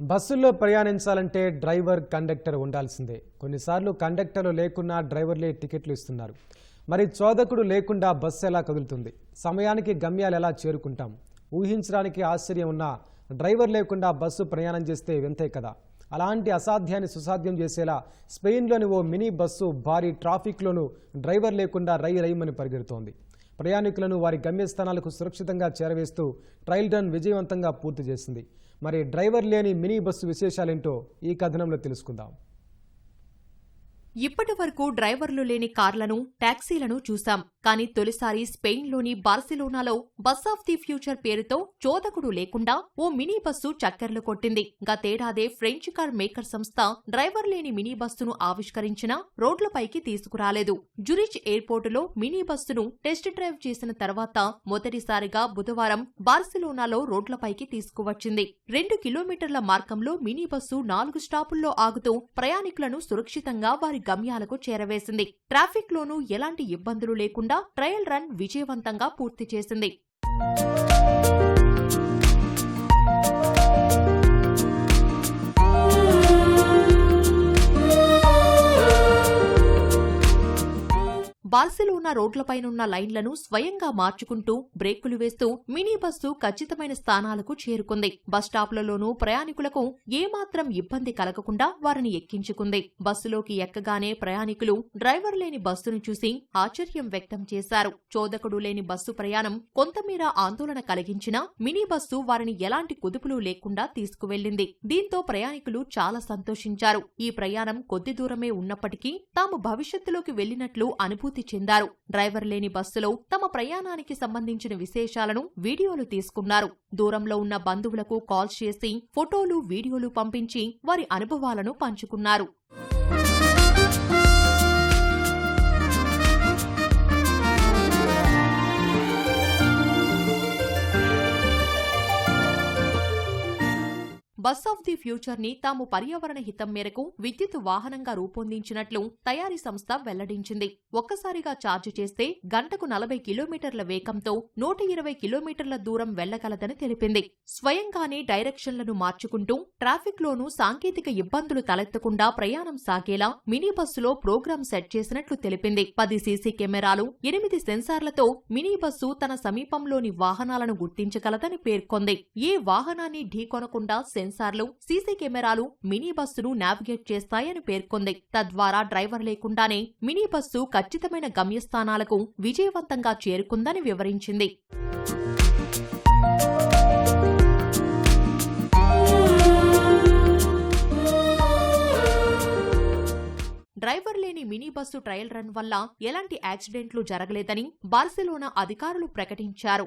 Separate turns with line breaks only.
బస్సుల్లో ప్రయాణించాలంటే driver conductor ఉండాల్సిందే. కొన్నిసార్లు కండక్టర్లు లేకున్నా డ్రైవర్లే టికెట్లు ఇస్తున్నారు. మరి చోదకుడు లేకుండా బస్సు ఎలా కదులుతుంది? సమయానికి గమ్యాలు ఎలా చేరుకుంటాం? ఊహించడానికి ఆశ్చర్యం ఉన్నా డ్రైవర్ లేకుండా బస్సు ప్రయాణం చేస్తే వింతే కదా. అలాంటి అసాధ్యాన్ని సుసాధ్యం చేసేలా స్పెయిన్లోని ఓ మినీ బస్సు భారీ ట్రాఫిక్లోనూ డ్రైవర్ లేకుండా రై రైమని పరిగెడుతోంది. ప్రయాణికులను వారి గమ్యస్థానాలకు సురక్షితంగా చేరవేస్తూ ట్రయల్ రన్ విజయవంతంగా పూర్తి చేసింది. మరి డ్రైవర్ లేని మినీ బస్సు విశేషాలేంటో ఈ కథనంలో తెలుసుకుందాం.
ఇప్పటి వరకు డ్రైవర్లు లేని కార్లను టాక్సీలను చూశాం. కానీ తొలిసారి స్పెయిన్లోని బార్సిలోనాలో బస్ ఆఫ్ ది ఫ్యూచర్ పేరుతో చోదకుడు లేకుండా ఓ మినీ బస్సు చక్కర్లు కొట్టింది. గతేడాదే ఫ్రెంచ్ కార్ మేకర్ సంస్థ డ్రైవర్ లేని మినీ బస్సును ఆవిష్కరించినా రోడ్లపైకి తీసుకురాలేదు. జురిచ్ ఎయిర్పోర్టులో మినీ బస్సును టెస్ట్ డ్రైవ్ చేసిన తర్వాత మొదటిసారిగా బుధవారం బార్సిలోనాలో రోడ్లపైకి తీసుకువచ్చింది. రెండు కిలోమీటర్ల మార్గంలో మినీ బస్సు నాలుగు స్టాపుల్లో ఆగుతూ ప్రయాణికులను సురక్షితంగా వారి గమ్యాలకు చేరవేసింది. ట్రాఫిక్లోనూ ఎలాంటి ఇబ్బందులు లేకుండా ట్రయల్ రన్ విజయవంతంగా పూర్తి చేసింది. బార్సిలోనా రోడ్లపైనున్న లైన్లను స్వయంగా మార్చుకుంటూ బ్రేకులు వేస్తూ మినీ బస్సు ఖచ్చితమైన స్థానాలకు చేరుకుంది. బస్టాప్లలోనూ ప్రయాణికులకు ఏమాత్రం ఇబ్బంది కలగకుండా వారిని ఎక్కించుకుంది. బస్సులోకి ఎక్కగానే ప్రయాణికులు డ్రైవర్ లేని బస్సును చూసి ఆశ్చర్యం వ్యక్తం చేశారు. చోదకుడు లేని బస్సు ప్రయాణం కొంతమేర ఆందోళన కలిగించినా మినీ బస్సు వారిని ఎలాంటి కుదుపులు లేకుండా తీసుకువెళ్ళింది దీంతో ప్రయాణికులు చాలా సంతోషించారు. ఈ ప్రయాణం కొద్ది దూరమే ఉన్నప్పటికీ తాము భవిష్యత్తులోకి వెళ్ళినట్లు అనుభూతి చెందారు. డ్రైవర్ లేని బస్సులో తమ ప్రయాణానికి సంబంధించిన విశేషాలను వీడియోలు తీసుకున్నారు. దూరంలో ఉన్న బంధువులకు కాల్స్ చేసి ఫోటోలు వీడియోలు పంపించి వారి అనుభవాలను పంచుకున్నారు. బస్ ఆఫ్ ది ఫ్యూచర్ని తాము పర్యావరణ హితం మేరకు విద్యుత్ వాహనంగా రూపొందించినట్లు తయారీ సంస్థ వెల్లడించింది. ఒక్కసారిగా ఛార్జ్ చేస్తే గంటకు నలభై కిలోమీటర్ల వేగంతో నూట ఇరవై కిలోమీటర్ల దూరం వెళ్ళగలదని తెలిపింది. స్వయంగానే డైరెక్షన్లను మార్చుకుంటూ ట్రాఫిక్ లోనూ సాంకేతిక ఇబ్బందులు తలెత్తకుండా ప్రయాణం సాగేలా మినీ బస్సులో ప్రోగ్రాం సెట్ చేసినట్లు తెలిపింది. పది సీసీ కెమెరాలు ఎనిమిది సెన్సార్లతో మినీ బస్సు తన సమీపంలోని వాహనాలను గుర్తించగలదని పేర్కొంది. ఏ వాహనాన్ని ఢీకొనకుండా సెన్సార్లు సీసీ కెమెరాలు మినీ బస్సును నావిగేట్ చేస్తాయని పేర్కొంది. తద్వారా డ్రైవర్ లేకుండానే మినీ బస్సు ఖచ్చితమైన గమ్యస్థానాలకు విజయవంతంగా చేరుకుందని వివరించింది. డ్రైవర్ లేని మినీ బస్సు ట్రయల్ రన్ వల్ల ఎలాంటి యాక్సిడెంట్లు జరగలేదని బార్సిలోనా అధికారులు ప్రకటించారు.